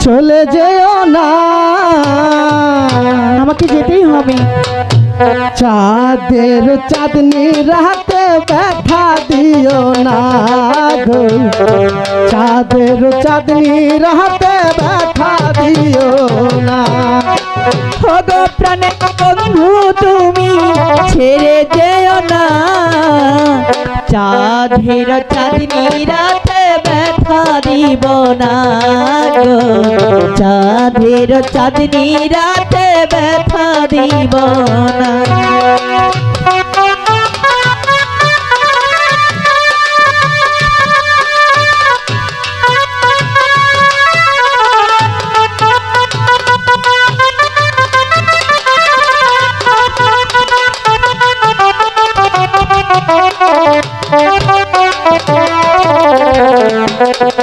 চলে যেও না। আমাকে যেতেই হবে। চাঁদের চাঁদনি রাতে ব্যথা দিও না গো। চাঁদের চাঁদনি রাতে ব্যথা দিও না। ওগো প্রাণে বন্ধু তুমি ছেড়ে যেও না। চাঁদের চাঁদনি রাতে দিব না গো। চাঁদের চাঁদনি রাতে ব্যথা দিব না। ওই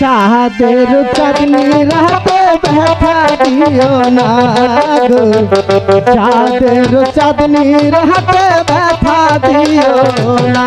চাঁদের চাঁদনি রাতে ব্যথা দিও না গো চাঁদের চাঁদনি রাতে ব্যথা দিও না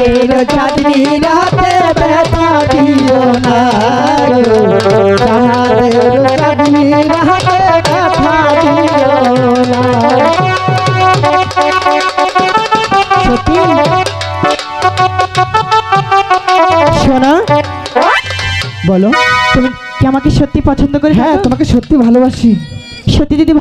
চাঁদের চাঁদনি রাতে ব্যথা দিও না। চাঁদের চাঁদনি রাতে ব্যথা দিও না। শোনা বলো তুমি কি আমাকে সত্যি পছন্দ করে হ্যাঁ তোমাকে সত্যি ভালোবাসি। সত্যি যদি